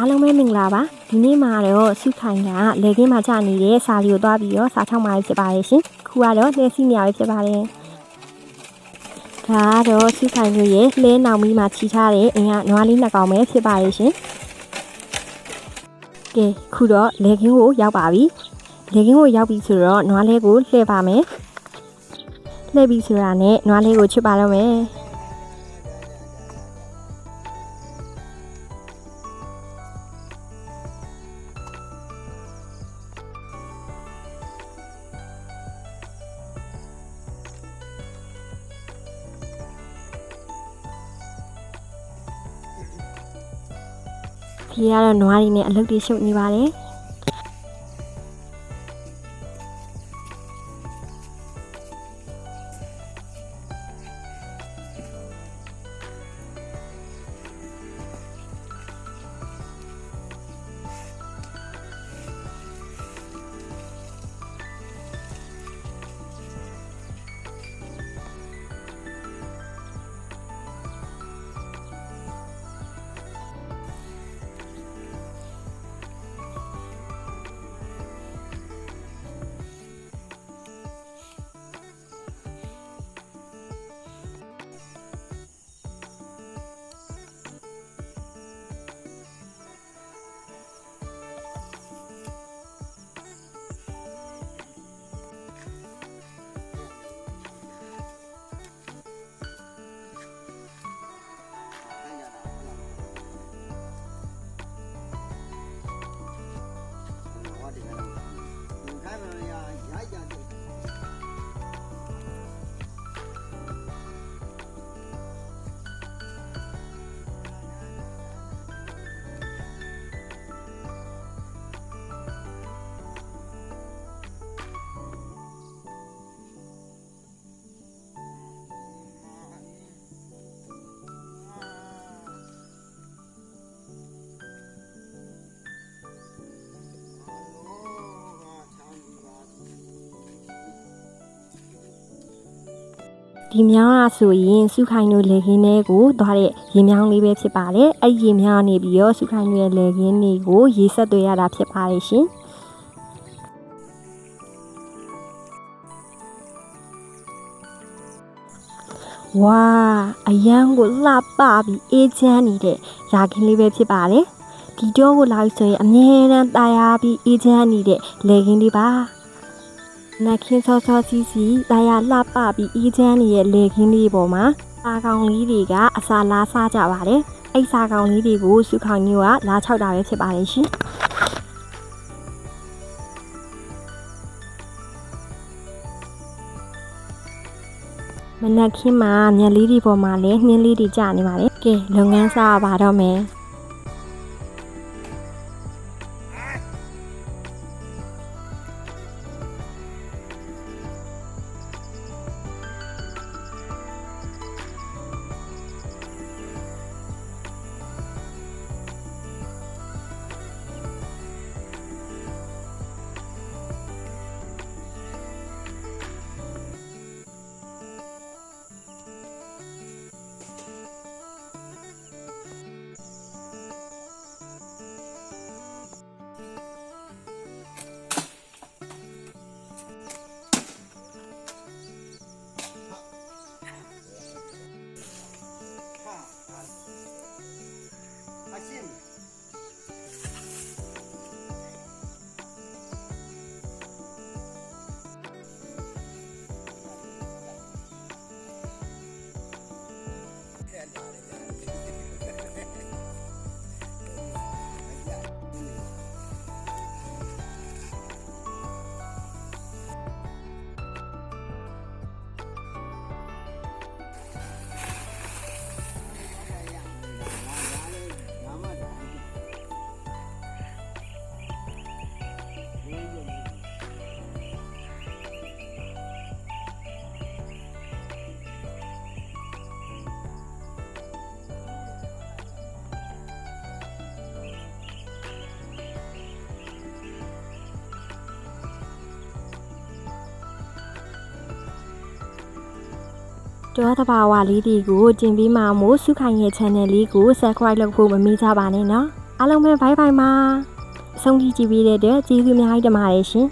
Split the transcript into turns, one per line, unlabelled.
အားလုံးပဲမင်္ဂလာပါဒီနေ့မှာတော့စုခိုင်ကလေကင်းမှာကြာနေတဲ့စာလီကိုသွားပြီးတော့စာထောက်မှာဖြစ်ပါရဲ့ရှင်ခုကတော့နှဲစီနေရပဲဖြစ်ပါတယ်ဒါကတော့စုခိုင်တို့ရဲ့လဲနောင်မီမှာခြိထားတဲ့အင်ကနွားလေးနှစ်ကောင်ပဲဖြစ်ပါရဲ့ရှင်ကဲခုတော့လေကင်းကိုရောက်ပါပြီလေကင်းကိုရောက်ပြီဆိုတော့နွားလေးကိုလှည့်ပါမယ်လှည့်ပြီဆိုတာနဲ့နွားလေးကိုချစ်ပါတော့မယ် ဒီကတော့နွားတွေနဲ့အလုပ်တွေရှုပ်နေပါတယ် ဒီမြောင်းကဆိုရင်စုခိုင်တို့လေခင်းတွေကိုသွားတဲ့ရေမြောင်းလေးပဲဖြစ်ပါတယ်အဲ့ဒီရေမြောင်းကနေပြီးတော့စုခိုင်တို့ရဲ့လေခင်းတွေကိုရေဆက်သွေးရတာဖြစ်ပါတယ်ရှင်ဝါအရန်ကိုလှပပြီးအေးချမ်းနေတဲ့ရာခင်းလေးပဲဖြစ်ပါတယ်ဒီတော့ကိုလာပြီးဆိုရင်အမြဲတမ်းတာယာပြီးအေးချမ်းနေတဲ့လေခင်းလေးပါ နက်ခင်းစောစောစီးစီးတာယာလှပပြီးအေးချမ်းနေတဲ့လေခင်းလေးပေါ်မှာစာကောင်လေးတွေကအစာလားစားကြပါတယ်။အဲ့စာကောင်လေးတွေကိုစုခေါင်မျိုးကလာချောက်တာပဲဖြစ်ပါတယ်ရှင်။မနက်ခင်းမှာမျက်လေးတွေပေါ်မှာလည်းနှင်းလေးတွေကျနေပါတယ်။ကဲလုပ်ငန်းစားရပါတော့မယ်။ တောတဘာဝလေးတွေကိုကျင်ပြီးမှမို့စုခိုင်ရဲ့ channel လေးကို subscribe လုပ်ဖို့မမေ့ကြပါနဲ့နော်။အားလုံးပဲဘိုင်ဘိုင်ပါအဆုံးထိကြည့်ပေးတဲ့အတွက်ကျေးဇူးအများကြီးတင်ပါတယ်ရှင်